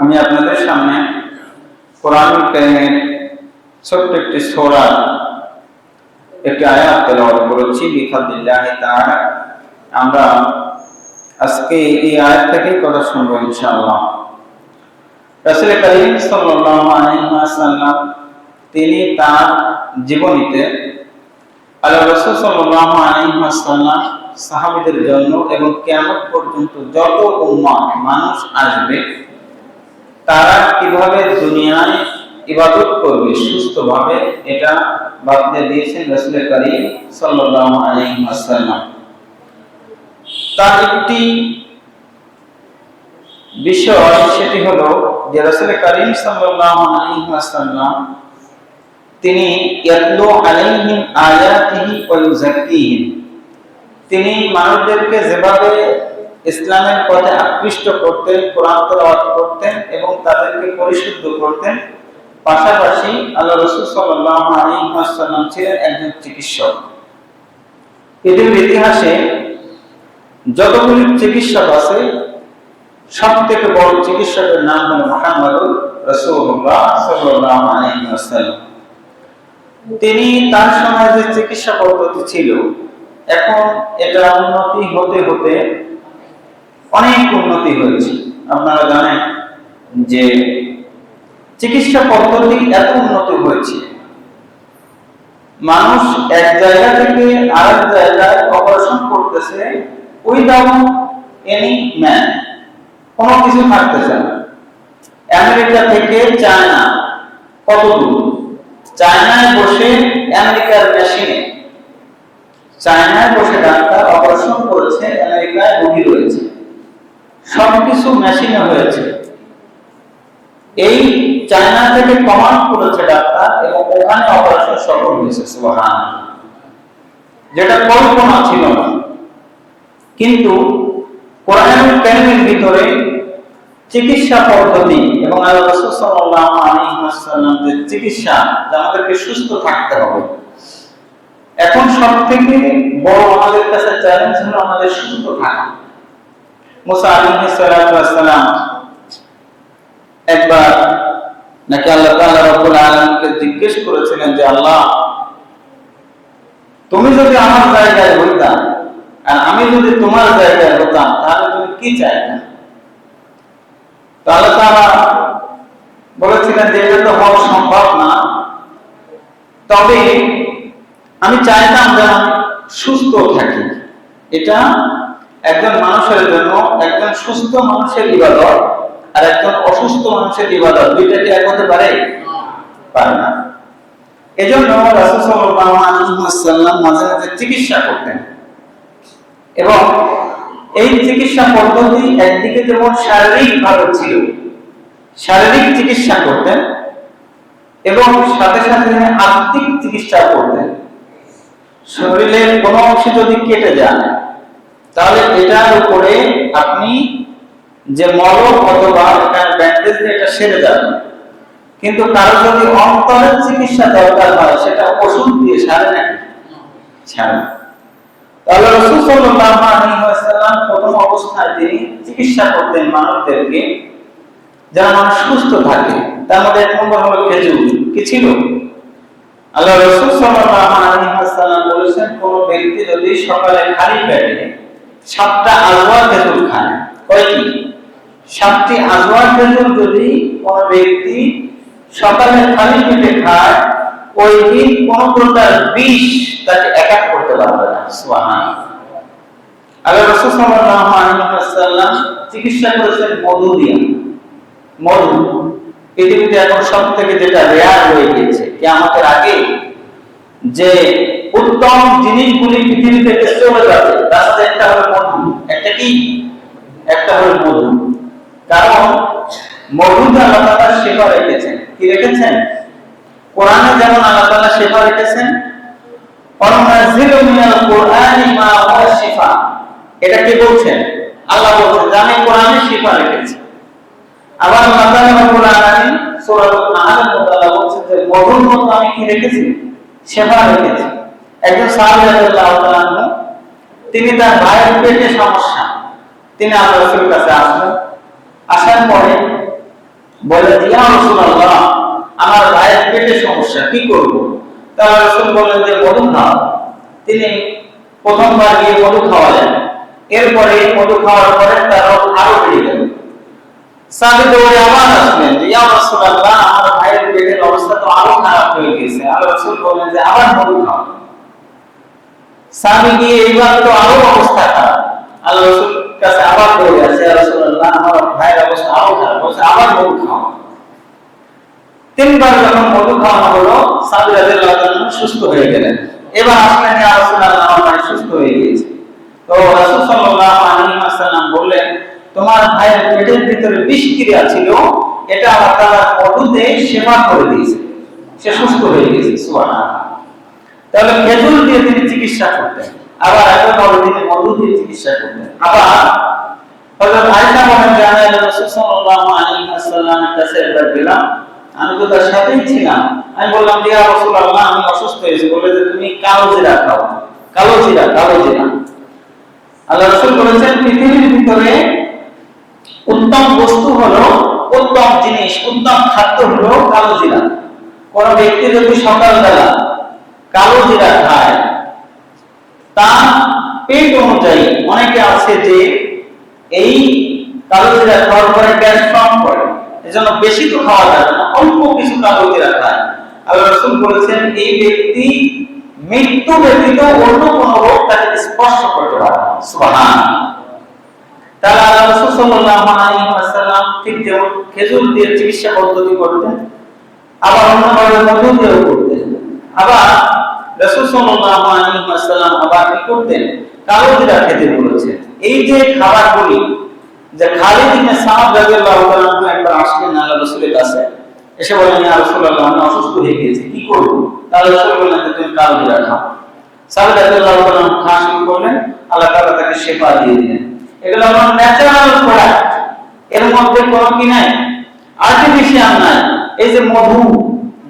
আমি আপনাদের সামনে কোরআন কারিমের ছোট্ট একটি সোরা, একটি আয়াত তেলাওয়াত করেছি বিফাদিল্লাহ তাআলা। আমরা আজকে এই আয়াত থেকে কথা শুনব ইনশাআল্লাহ। রাসূল করিম সাল্লাল্লাহু আলাইহি ওয়াসাল্লাম, তিনি তার জীবনীতে আল্লাহ রাসূল সাল্লাল্লাহু আলাইহি ওয়াসাল্লাম সাহাবীদের জন্য এবং কিয়ামত পর্যন্ত যত উম্মাহ মানুষ আসবে তারা কীভাবে দুনিয়ায় ইবাদত করবে, সুস্থভাবে, এটা বাতলে দিয়েছেন রাসূল করিম সাল্লাল্লাহু আলাইহি ওয়াসাল্লাম। তার একটি বিষয় সেটি হলো যে রাসূল করিম সাল্লাল্লাহু আলাইহি ওয়াসাল্লাম তিনি ইয়াতলু আলাইহিম আয়াতিহি ওয়া ইউযাক্কিহিম। তিনি মানুষদেরকে যেভাবে ইসলামের পথে আকৃষ্ট করতেন, কোরআন তেলাওয়াত করতেন এবং তাদেরকে পরিশুদ্ধ করতেন। পাশাপাশি আল্লাহ রসুল সাল্লাল্লাহু আলাইহি ওয়াসাল্লাম ছিলেন একজন চিকিৎসক। পৃথিবীর ইতিহাসে যতগুলি চিকিৎসক আছে সব থেকে বড় চিকিৎসকের নাম হলো মোহাম্মদুর রাসূলুল্লাহ সাল্লাল্লাহু আলাইহি ওয়াসাল্লাম। তিনি তার সময় যে চিকিৎসা পদ্ধতি ছিল, এখন এটা উন্নতি হতে হতে অনেক উন্নতি হয়েছে। আপনারা জানেন যে চিকিৎসা পদ্ধতি এত উন্নত হয়েছে। মানুষ এক জায়গা থেকে আরেক জায়গায় অপারেশন করতেছে উইদাউট এনি ম্যান কোনো কিছু থাকতেছে না। আমেরিকা থেকে চায়না, কত দূর? চায়নায় বসে আমেরিকার মেশিনে চায়নায় বসে ডাক্তার অপারেশন করেছে, আমেরিকায় রোগী রয়েছে সবকিছু মেশিনে হয়েছে। এই চায়না থেকে কমান্ড করেছে ডাক্তার এবং ওখানে অপারেশন সফল হয়েছে সুবহান যেটা কল্পনা ছিল না। কিন্তু কোরআনুল কারীমের ভিতরে চিকিৎসা পদ্ধতি এবং চিকিৎসা আমাদেরকে সুস্থ থাকতে হবে। এখন সব থেকে বড় আমাদের কাছে চ্যালেঞ্জ হলো আমাদের সুস্থ থাকা। একবার নাকি জিজ্ঞেস করেছিলেন যে, আল্লাহ, তুমি যদি আমার জায়গায় হইতা আর আমি যদি তোমার জায়গায় হতাম, তাহলে তুমি কি তাহলে তারা বলেছিলেন যে, এটা তো হওয়া সম্ভব না। তবে আমি চাইতাম যেন সুস্থ থাকি। এটা একজন মানুষের জন্য একজন সুস্থ মানুষের ইবাদত আর একজন অসুস্থ মানুষের ইবাদত, দুইটা কি এক হতে পারে? পারে না। এজন্য রাসূল সাল্লাল্লাহু আলাইহি ওয়াসাল্লাম মাঝে মাঝে চিকিৎসা করতেন। এবং এই চিকিৎসা পদ্ধতি একদিকে যেমন শারীরিক ভাবে ছিল, শারীরিক চিকিৎসা করতেন এবং সাথে সাথে আত্মিক চিকিৎসা করতেন। শরীরের কোনো অংশ যদি কেটে যান তাহলে এটার উপরে আপনি যে মলম অথবা ব্যান্ডেজ দিয়ে এটা সেরে যাবে কিন্তু কারও যদি অন্তরের চিকিৎসা দরকার হয়, সেটা ওষুধ দিয়ে সারে নাকি? ছাড়ে তাহলে রসুল সাল্লাল্লাহু আলাইহি ওয়াসাল্লাম প্রথম অবস্থায় তিনি চিকিৎসা করতেন মানুষদেরকে যেন মানুষ সুস্থ থাকে, তার মধ্যে এক নম্বর হলো খেজুর। কি ছিল? আল্লাহ রসুল সাল্লাল্লাহু আলাইহি ওয়াসাল্লাম বলেছেন, কোন ব্যক্তি যদি সকালে খালি পেটে সাতটা আজওয়া খেজুর খায় কয়টি সাতটি আজওয়া খেজুর যদি কোন ব্যক্তি সকালে খালি পেটে খায়, ওই দিন কোন প্রকার বিষ তাকে একাক করতে পারবে না। সুবহান আল্লাহ রাসূল সাল্লাল্লাহু আলাইহি ওয়াসাল্লাম চিকিৎসা করেছেন মধু দিয়ে। মধু। পৃথিবীতে এখন সব থেকে যেটা রেয়ার হয়ে গিয়েছে, কিয়ামতের আগে যে উত্তম জিনিসগুলি পৃথিবী থেকে চলে যাবে তার সাথে একটা হলো মধু। একটা কি? একটা হলো মধু। কারণ মধুতে আল্লাহ তাআলা সেবা রেখেছেন, কি রেখেছেন? কোরআনে যেমন আল্লাহ তাআলা শিফা রেখেছেন কোরআনি এটা কি বলছেন? আল্লাহ বলছেন আমি কোরআনে শিফা রেখেছি। আবার রব্বুল আলামিন সূরাতুল নাহলের বলছেন যে মধুর মধ্যে আমি কি রেখেছি? শিফা রেখেছি একজন সাহাবী রাদিয়াল্লাহু তিনি তার ভাইয়ের পেটে সমস্যা। তিনি আল্লাহ রাসূলের কাছে আসলেন। আসার পরে বলে, ইয়া রাসূলুল্লাহ, আমার ভাইয়ের পেটে সমস্যা, কি করব? তারা রাসূল বললেন যে, মধু খাও। তিনি প্রথমবার গিয়ে মধু খাওয়ালেন। এরপরে মধু খাওয়ার পরে তার আরও বেড়ে গেল। সাহাবী দৌড়ে আবার আসলেন ইয়া রাসূলুল্লাহ আমার ভাইয়ের পেটের অবস্থা তো আরও খারাপ হয়ে গেছে বললেন যে, আবার খাও গিয়ে এইবার তো আরও অবস্থা খারাপ। কাছে আবার ইয়া রাসূলুল্লাহ, আমার ভাইয়ের অবস্থা আরও খারাপ। বলছে, আবার খাও তিনবার যখন মধু হলো সুস্থ হয়ে গেলেন। এবার আমার সুস্থ হয়ে গিয়েছে। তো বললেন, তোমার ভাইয়ের পেটের ভিতরে বিষ ক্রিয়া ছিল, এটা আল্লাহ তাআলা মধুতে সেবা করে দিয়েছে সে সুস্থ হয়ে গেছে তাহলে খেজুর দিয়ে তিনি চিকিৎসা করতেন, আবার একইভাবে তিনি মধু দিয়ে চিকিৎসা করতেন। আবার অসুস্থ হয়েছি বলে যে, তুমি কালো কালো পৃথিবীর ভিতরে উত্তম বস্তু হলো উত্তম জিনিস, উত্তম খাদ্য হলো কালো জিরা। কোন ব্যক্তি যদি সকালবেলা কালো জিরা খায় পেট অনুযায়ী, অনেকে আছে যে এই কালো জিরা খাওয়ার পরে গ্যাস করে বেশি তো খাওয়া যাবে না, অল্প কিছু কালো জিরা খায়। রাসূল বলেছেন, এই ব্যক্তি মৃত্যু ব্যতীত অন্য কোন রোগ তাকে স্পর্শ করতে পারে আল্লাহ রাসূল সাল্লাল্লাহু আলাইহি ওয়াসাল্লাম ঠিক যেমন খেজুর দিয়ে চিকিৎসা পদ্ধতি করতেন আবার অন্যভাবে দিয়েও করতেন। আবার রাসূল সাল্লাল্লাহু আলাইহি ওয়াসাল্লাম আবার কি করতেন? কালো জিরা খেতে বলেছেন। এই যে খাবারগুলি, যে রাদিয়াল্লাহু তাআলা একবার আসলেন আল্লাহ রাসূলের কাছে, এসে বললেন, ইয়া রাসূলুল্লাহ, আমি অসুস্থ হয়ে কি করব? তাহলে রাসূল বললেন তুমি খাও। সাদ রাদিয়াল্লাহু তাআলা খাওয়া করলেন? আল্লাহ তাআলা তাকে শেফা দিয়ে দিলেন। এগুলো আমার ন্যাচারাল প্রোডাক্টের মধ্যে কোনো কি নাই? আর্টিফিশিয়াল নাই। এই যে মধু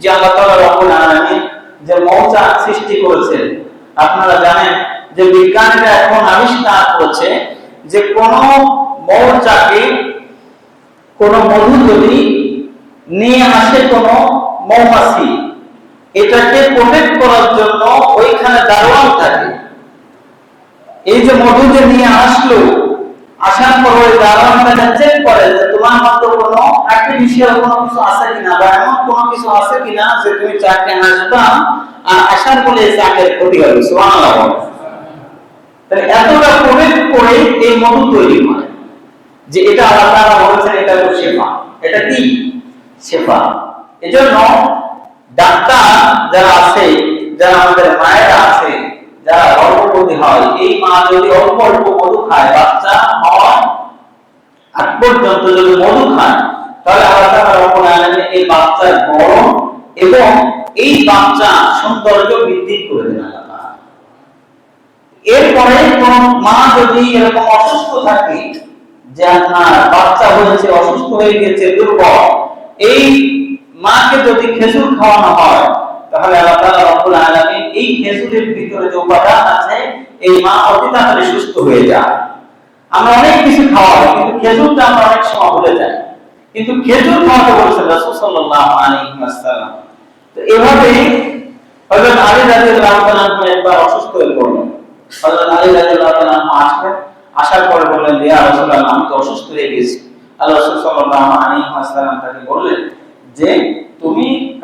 যে আল্লাহ তাআলা রব্বুল আলামিন যে মৌচাক সৃষ্টি করেছেন, আপনারা জানেন যে বিজ্ঞানীরা এখন আবিষ্কার করছে যে কোন মৌচাকে কোন মধু যদি নিয়ে আসে কোন মৌমাছি, এটাকে প্রোটেক্ট করার জন্য ওইখানে দারোয়ান থাকে। এই যে মধু যে নিয়ে আসলো আসার পর দারোয়ানটা চেক করে যে তোমার মধ্যে কোনো আর্টিফিশিয়াল কোনো কিছু আছে কিনা বা এমন কোনো কিছু আছে কিনা যে তুমি চাকে আসবা আর আসার পরে এই চাকের ক্ষতি হবে। সুবহানাল্লাহ। তাহলে এতটা প্রোটেক্ট করে এই মধু তৈরি হয় যে এটা আল্লাহ তাআলা বলেছেন এটা হলো শেফা। এটা কি? শেফা। এজন্য ডাক্তার যারা আছে, যারা আমাদের মায়েরা আছে যারা গর্ভবতী হয়, এই মা যদি অল্প অল্প মধু খায়, বাচ্চা পর্যন্ত যদি মধু খায়, তাহলে আল্লাহ তাআলা রব্বুল আলামিন এই বাচ্চার এবং এই বাচ্চা সৌন্দর্য বৃদ্ধি করে দেন এরপরে কোন মা যদি এরকম অসুস্থ থাকে, যে আপনার বাচ্চা হয়েছে, অসুস্থ হয়ে গেছে, দুর্বল, এই মাকে যদি খেজুর খাওয়ানো হয় তাহলে আল্লাহ রব্বুল আলামিন এই খেজুরের ভিতরে যে উপাদান আছে, এই মা অতি তাড়াতাড়ি সুস্থ হয়ে যায়। আমরা অনেক কিছু খাওয়াই, কিন্তু খেজুরটা আমরা অনেক সময় ভুলে যাই। কিন্তু খেজুর খাওয়াতে বলছেন রাসূল সাল্লাল্লাহু আলাইহি ওয়াসাল্লাম। তো এভাবে হযরত আলী রাদিয়াল্লাহু তাআলা একবার অসুস্থ হয়ে পড়লেন। হযরত আলী রাদিয়াল্লাহু তাআলা আসলেন, আসার পরে বললেন, ইয়া রাসূলুল্লাহ, আমি তো অসুস্থ হয়ে গেছি। আল্লাহ রাসূল সাল্লাল্লাহু আলাইহি ওয়াসাল্লাম তাকে বললেন যে, তুমি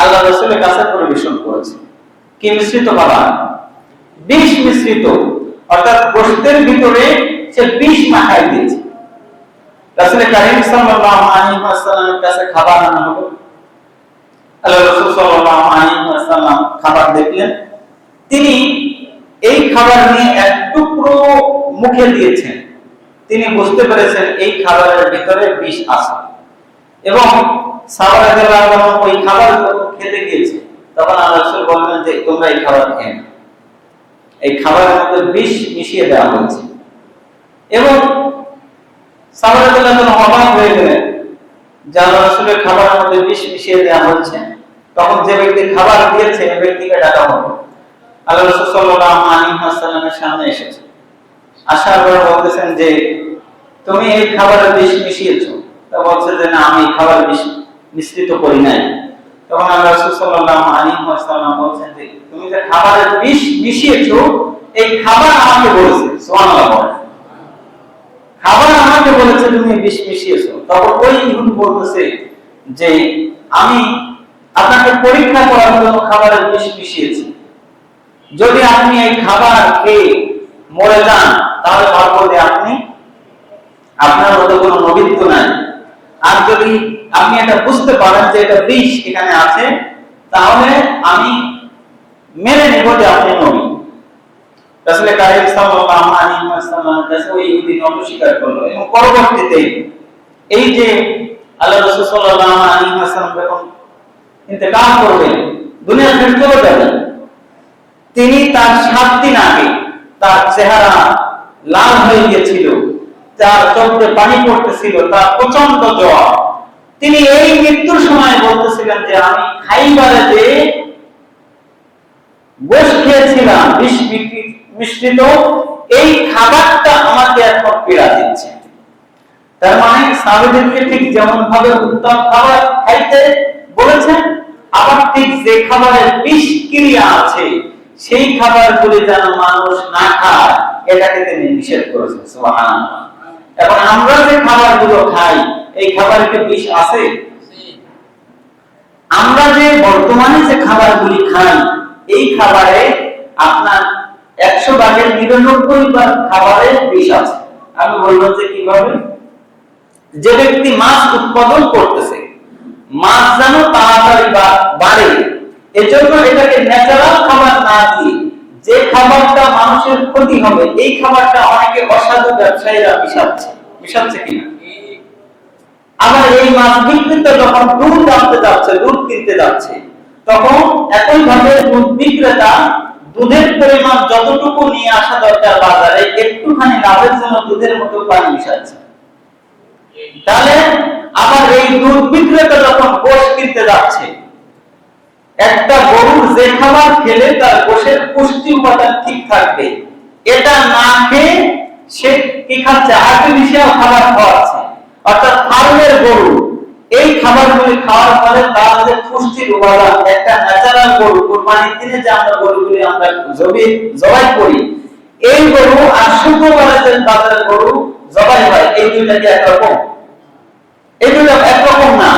আল্লাহ রাসূলের কাছে পরিবেশন করেছে। কি মিশ্রিত বিষ মিশ্রিত। অর্থাৎ গোশতের ভিতরে সে বিষ মাখাই দিয়েছে। কারীম সাল্লাল্লাহু আলাইহি ওয়াসাল্লামের কাছে খাবার আনা হলো। আল্লাহ সাল্লাল্লাহু আলাইহি ওয়াসাল্লাম খাবার দেখলেন। তিনি এই খাবার নিয়ে এক টুকরো মুখে দিয়েছেন। তিনি বুঝতে পেরেছেন এই খাবারের ভিতরে বিষ আছে। এবং সাহাবায়ে কেরাম ওই খাবার খেতে গিয়েছে। তখন আল্লাহ বললেন যে, তোমরা এই খাবার খেয়ে এই খাবারের মধ্যে বিষ মিশিয়ে দেওয়া হয়েছে। এবং অবাক হয়ে গেলেন খাবারের মধ্যে বিষ মিশিয়ে দেওয়া তখন যে ব্যক্তি খাবার দিয়েছে, এই ব্যক্তিকে ডাকা আল্লাহ সামনে এসেছে। বলতেছেন যে, তুমি এই খাবারে বিষ মিশিয়েছো। তা বলছে যে, না, আমি খাবার বিষ মিশ্রিত করি নাই। তখন আল্লাহ সাল্লাল্লাহু আলাইহি ওয়াসাল্লাম বলছেন যে, তুমি যে খাবারে বিষ মিশিয়েছো, এই খাবার আমাকে বলেছে। সুবহানাল্লাহ খাবার আমাকে বলেছে, তুমি বিষ মিশিয়েছো। তখন ওই ইহুদি বলতেছে যে, আমি আপনাকে পরীক্ষা করার জন্য খাবারে বিষ মিশিয়েছি। যদি আপনি এই খাবার খেয়ে মরে যান, তাহলে ভাববো যে আপনি, আপনার মতো কোনো নবীত্ব নাই। আর যদি আপনি এটা বুঝতে পারেন যে এটা বিষ এখানে আছে, তাহলে আমি মেনে নেব যে আপনি নবী। রাসূল কারীম সাল্লাল্লাহু আলাইহি ওয়াসাল্লাম কাছে ওই ইহুদি অস্বীকার করল এবং পরবর্তীতে এই যে আল্লাহ রাসূল সাল্লাল্লাহু আলাইহি ওয়াসাল্লাম যখন ইন্তেকাল করবেন দুনিয়া ছেড়ে চলে যাবেন তিনি তার সাত দিন আগে তার চেহারা লাল হয়ে গিয়েছিল, তার চোখে পানি পড়তেছিল, তার প্রচণ্ড জ্বর। তিনি এই মৃত্যুর সময় বলতেছিলেন যে আমি খাইবারে যে গোশ খেয়েছিলাম, বিষ মিশ্রিত। এই খাবারটা আমাকে এখন পীড়া দিচ্ছে। তার মানে সাহাবীদেরকে ঠিক যেমন ভাবে উত্তম খাবার খাইতে বলেছেন, আবার ঠিক যে খাবারের বিষ ক্রিয়া আছে, সেই খাবার খাবারগুলি যেন মানুষ না খায়, এটাকে তিনি নিষেধ করেছেন, সুবহানাল্লাহ। এখন আমরা যে খাবারগুলো খাই, এই খাবারে কি বিষ আছে? আমরা যে বর্তমানে যে খাবারগুলি খাই, এই খাবারে আপনার একশো ভাগের নিরানব্বই ভাগ খাবারে বিষ আছে। আমি বললাম যে কীভাবে? যে ব্যক্তি মাছ উৎপাদন করতেছে, মাছ যেন তাড়াতাড়ি বাড়ে, এজন্য এটাকে ন্যাচারাল খাবার না দিয়ে যে খাবারটা মানুষের ক্ষতি হবে, এই খাবারটা অনেকে অসাধু ব্যবসায়ীরা মিশাচ্ছে। মিশাচ্ছে কিনা? আবার এই মাছ বিক্রেতা যখন দুধ আনতে যাচ্ছে, দুধ কিনতে যাচ্ছে, তখন একই ভাবে দুধ বিক্রেতা দুধের পরিমাণ যতটুকু নিয়ে আসা দরকার বাজারে, একটুখানি লাভের জন্য দুধের মতো পানি মিশাচ্ছে। তাহলে আবার এই দুধ বিক্রেতা যখন গোশ কিনতে যাচ্ছে একটা গরুর যে খাবার খেলে তার গোশের পুষ্টি উপাদান ঠিক থাকবে। এটা না খেয়ে সে কি খাচ্ছে? আর্টিফিশিয়াল খাবার খাওয়াচ্ছে। অর্থাৎ ফার্মের গরু, এই খাবারগুলি খাওয়ার ফলে তার যে পুষ্টির উপাদান একটা ন্যাচারাল গরু, কুরবানির দিনে যে আমরা গরুগুলি আমরা জবি জবাই করি, এই গরু আর শুক্রবারে যে বাজারের গরু জবাই হয়, এই দুইটা কি একরকম? এই দুটো একরকম না।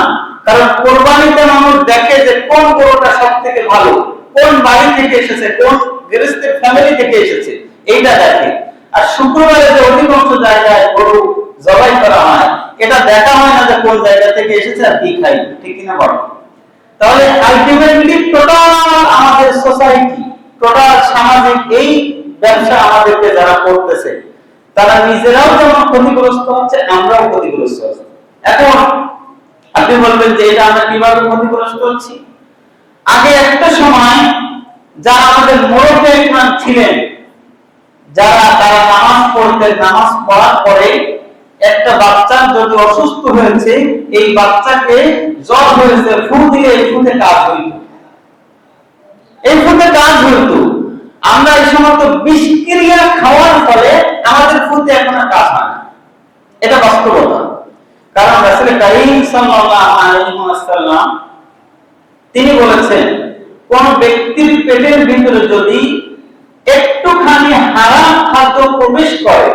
কারণ কোরবানিতে মানুষ দেখে যে কোন গরুটা সব থেকে ভালো, কোন বাড়ি থেকে এসেছে, কোন গৃহস্থের ফ্যামিলি থেকে এসেছে, এইটা দেখে। আর শুক্রবারে যে অধিকাংশ জায়গায় গরু জবাই করা হয়, এটা দেখা হয় না যে কোন জায়গা থেকে এসেছে আর কি খাই ঠিক কিনা বলো? তাহলে আলটিমেটলি টোটাল আমাদের সোসাইটি টোটাল সামাজিক এই ব্যবসা আমাদেরকে যারা করতেছে, তারা নিজেরাও যেমন ক্ষতিগ্রস্ত হচ্ছে, আমরাও ক্ষতিগ্রস্ত হচ্ছি। এখন আপনি বলবেন যে এটা আমরা কীভাবে ক্ষতিগ্রস্ত হচ্ছি আগে একটা সময় যারা আমাদের মোড়কে ইমাম ছিলেন, যারা তারা নামাজ পড়তেন নামাজ পড়ার পরে একটা বাচ্চা যদি অসুস্থ হয়েছে, এই বাচ্চাকে জ্বর হয়েছে, ফু দিলে এই ফুটে কাজ হইত। এই ফুটে কাজ হইত। আমরা এই সমস্ত বিষক্রিয়া খাওয়ার ফলে আমাদের ফুটে এখন কাজ হয় এটা বাস্তবতা। কারণ রাসূল কারীম সাল্লাল্লাহু আলাইহি ওয়াসাল্লাম তিনি বলেছেন, কোন ব্যক্তির পেটের ভিতরে যদি একটুখানি হারাম খাদ্য প্রবেশ করে,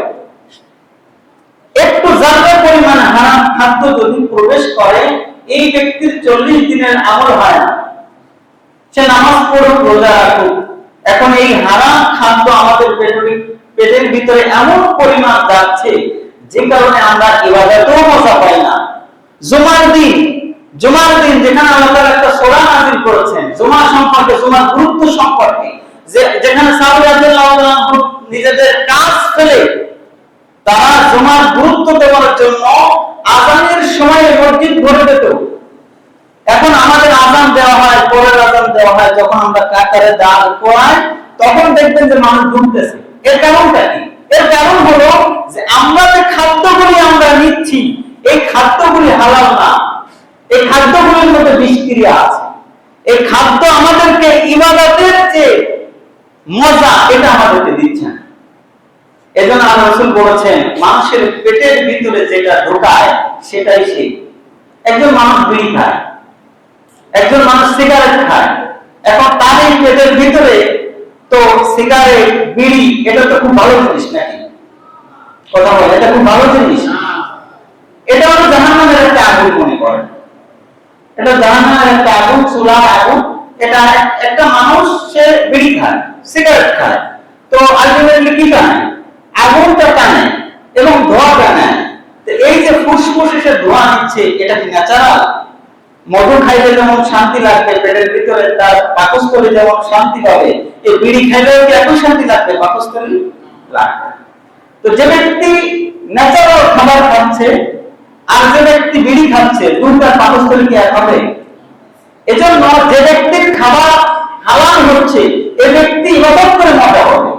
একটু জায়গা পরিমাণ হারাম খাদ্য যদি প্রবেশ করে, এই ব্যক্তির চল্লিশ দিনের আমল হয় না। সে নামাজ পড়ুক রোজা রাখুক। এখন এই হারাম খাদ্য আমাদের পেটের ভিতরে এমন পরিমাণ যাচ্ছে যে কারণে আমরা মজা পাই না। জুমার দিন জুমার দিন যেখানে আল্লাহ একটা সোরা নাজিল করেছেন, জুমা সম্পর্কে, জুমার গুরুত্ব সম্পর্কে যেখানে নিজেদের কাজ ফেলে, তারা জুমার গুরুত্ব দেওয়ার জন্য আজানের সময় মসজিদ ভরে দিত। এখন আমাদের আজান দেওয়া হয়, পরের আজান দেওয়া হয়, যখন আমরা কাকারে দাঁড় করাই, তখন দেখবেন যে মানুষ ঘুমতেছে। এর কেমনটা কি? এর কারণ হলো যে আমরা যে খাদ্যগুলি আমরা নিচ্ছি, এই খাদ্যগুলি হালাল না। এই খাদ্যগুলির মধ্যে বিষক্রিয়া আছে। এই খাদ্য আমাদেরকে ইবাদতের যে মজা, এটা আমাদেরকে দিচ্ছে এজন্য আল্লাহ রাসূল বলেছেন, মানুষের পেটের ভিতরে যেটা ঢোকায়, সেটাই সেই। একজন মানুষ বিড়ি খায়, একজন মানুষ সিগারেট খায়, এখন তার পেটের ভিতরে তো সিগারেট, বিড়ি, এটা তো খুব ভালো জিনিস নাকি? কথা বলে এটা খুব ভালো জিনিস। এটা হলো জাহান্নামের একটা আগুন মনে করেন। এটা জাহান্নামের একটা আগুন, চুলা আগুন। এটা একটা মানুষ, সে বিড়ি খায়, সিগারেট খায়। তো আলটিমেটলি কি আগুনটা টানে এবং ধোঁয়াটা নেয় তো এই যে ফুসফুসে সে ধোঁয়া নিচ্ছে, এটা কি ন্যাচারাল মধু খাইলে যেমন শান্তি লাগবে, পেটের ভিতরে তার পাকস্থলী যেমন শান্তি পাবে এই বিড়ি কি একই শান্তি লাগবে? পাকস্থলী লাগবে। তো যে ব্যক্তি ন্যাচারাল খাবার খাচ্ছে আর যে ব্যক্তি বিড়ি খাচ্ছে দুটার পাকস্থলী কি এক হবে? এজন্য যে ব্যক্তির খাবার হালাল হচ্ছে এই ব্যক্তি ইবাদত করে মজা হবে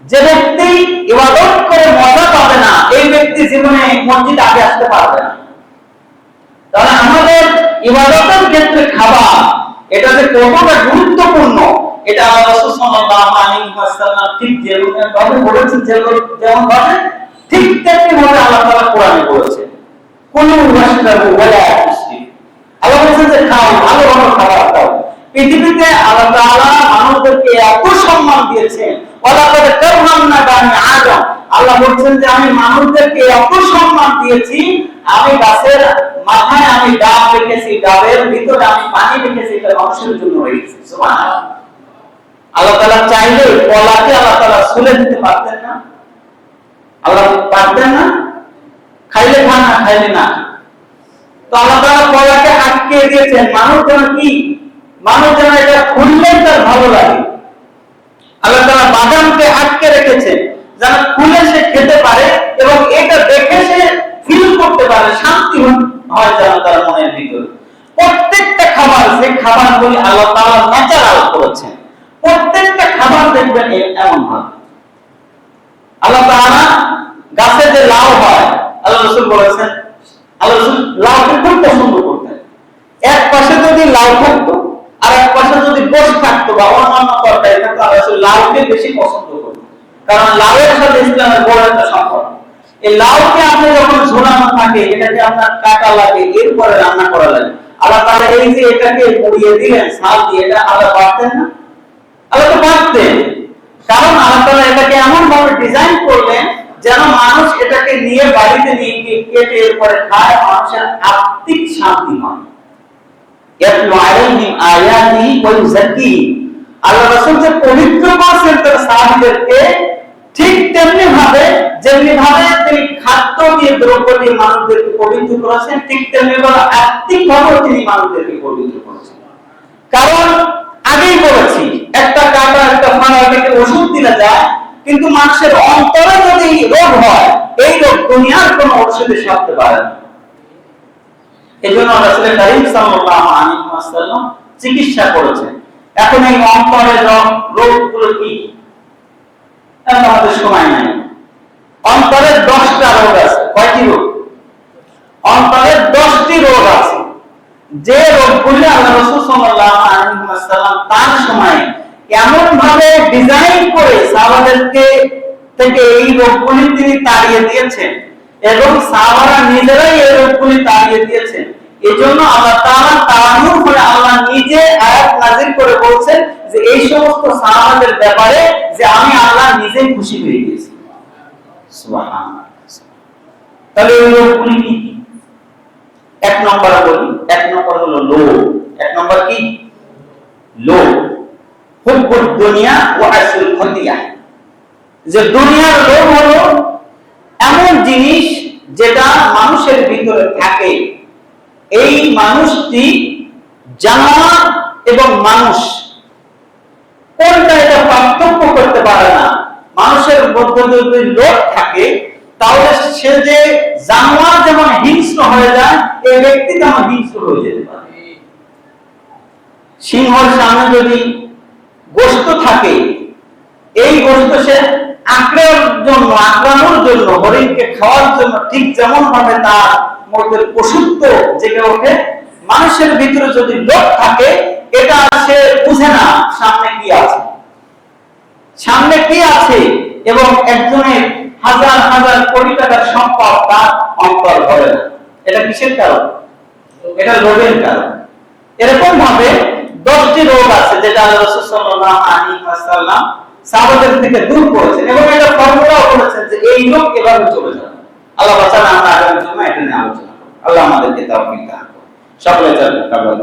যে ব্যক্তি ইবাদত করে মজা পাবে না, এই ব্যক্তি জীবনে মসজিদ আগে আসতে পারবে না। তাহলে আমাদের ইবাদতের ক্ষেত্রে খাবার, এটা যে কতটা গুরুত্বপূর্ণ, এটা সাল্লাল্লাহু আলাইহি ওয়াসাল্লাম ঠিক যেমন ভাবে বলেছেন পৃথিবীতে আল্লাহ এত সম্মান দিয়েছেন আল্লাহ বলছেন যে আমি মানুষদেরকে এত সম্মান দিয়েছি, আমি গাছের মাথায় আমি ডাব রেখেছি, ডাবের ভিতরে আমি পানি রেখেছি, এটা মানুষের জন্য সুবহানাল্লাহ। আল্লাহ তাআলা চাইলে কলাকে আল্লাহ তাআলা ছুলে দিতে পারতেন না। আল্লাহ পারতেন না, খাইলে খান না খাইলে না তো আল্লাহ তাআলা কলাকে আটকে দিয়েছেন। মানুষ যেন কি? মানুষ যেন এটা খুললে তার ভালো লাগে। আল্লাহ তাআলা বাদামকে আটকে রেখেছেন, যেন খুলে সে খেতে পারে এবং এটা দেখে সে ফিল করতে পারে, শান্তি হয় যেন তার মনের ভিতরে। প্রত্যেকটা খাবার যে খাবারগুলি আল্লাহ তাআলা ন্যাচারাল করেছেন। প্রত্যেকটা খাবার দেখবেন এমন হয়। আল্লাহ তাআলা গাছে যে লাউ হয়, আল্লাহ রাসূল বলেছেন, আল্লাহ রাসূল লাউকে খুব পছন্দ করতেন। এক পাশে যদি লাউ থাকতো, আর এক পাশে যদি থাকতো বা অন্যান্য তরকারি থাকতো, আল্লাহ রাসূল লাউকে বেশি পছন্দ করতেন। কারণ লাউয়ের সাথে ইসলামের বড় একটা সম্পর্ক। এই লাউকে আপনি যখন ঝোলানো থাকে, এটাকে আপনার কাটা লাগে, এরপরে রান্না করা লাগে। আল্লাহ তাআলা এই যে এটাকে পুড়িয়ে দিলেন সাল দিয়ে, এটা আল্লাহ পারতেন না আল্লাহ তো পারতেন কারণ আল্লাহ তাআলা এটাকে এমন ভাবে ডিজাইন করলেন যেন মানুষ এটাকে নিয়ে বাড়িতে নিয়ে গিয়ে কেটে এরপরে খায়, মানুষের আত্মিক শান্তি হয়। আল্লাহ যে পবিত্র করেছেন তার ঠিক তেমনি ভাবে যেমনি ভাবে তিনি খাদ্য দিয়ে দ্রব্য দিয়ে মানুষদেরকে পবিত্র করেছেন, ঠিক তেমনি ভাবে আত্মিক ভাবে তিনি মানুষদেরকে পবিত্র করেছেন। কারণ আগেই বলেছি, একটা কাটা, একটা থেকে ওষুধ দিলে যায় কিন্তু মানুষের অন্তরে যদি রোগ হয়, এই রোগ দুনিয়ার কোনো ওষুধে সারতে পারে না। এই জন্য রাসূল করিম সাল্লাল্লাহু চিকিৎসা করেছেন। এখন এই অন্তরের রোগ রোগগুলো কি? আমাদের সময় নাই। অন্তরের দশটা রোগ আছে। কয়টি রোগ? অন্তরের দশটি রোগ আছে। যে রোগগুলি আল্লাহ রাসূল সাল্লাল্লাহু আলাইহি ওয়াসাল্লাম তার সময় এমন ভাবে ডিজাইন করে সাহাবাদেরকে থেকে এই রোগগুলি তিনি তাড়িয়ে দিয়েছেন এবং সাহাবারা নিজেরাই এই রোগগুলি তাড়িয়ে দিয়েছেন। এজন্য আল্লাহ তাআলা করে আল্লাহ নিজে আয়াত নাযিল করে বলছেন যে এই সমস্ত সাহাবাদের ব্যাপারে যে আমি আল্লাহ নিজেই খুশি হয়ে তাহলে এই রোগগুলি কি? এক নম্বর বলি এক নম্বর হলো লোভ। এক নম্বর কি? লোভ। দুনিয়া আসল খতিয়া যে দুনিয়ার লোভ হলো এমন জিনিস যেটা মানুষের ভিতরে থাকে। এই মানুষটি এবং মানুষ। কোনটা এটা পার্থক্য করতে পারে না? মানুষের মধ্যে যদি লোভ থাকে, তাহলে সে যে জানোয়ার যেমন হিংস্র হয়ে যায়, এই ব্যক্তি তেমন হিংস্র হয়ে যেতে পারে। সিংহর সামনে যদি গোস্ত থাকে। এই গোস্ত সে আঁকড়ার জন্য, আঁকড়ানোর জন্য, হরিণকে খাওয়ার জন্য ঠিক যেমন ভাবে তার মধ্যে জেগে ওঠে, মানুষের ভিতরে যদি থাকে, এটা সে বুঝে না সামনে কি আছে। সামনে কি আছে এবং একজনের হাজার হাজার কোটি টাকার সম্পদ তার অন্তর না। এটা কিসের কারণ? এটা লোভের কারণ। এরকম ভাবে দশটি রোগ আছে যেটা রসুল সাল্লাহ আলী আসাল্লাম থেকে দূর করেছেন এবং ফর্মুলাও বলেছেন যে এই রোগ এভাবে চলে যাবে। আল্লাহ বাঁচান আমরা আগামী জন্য এটা নিয়ে আলোচনা করব। আল্লাহ আমাদেরকে তাও সকলে কাবলা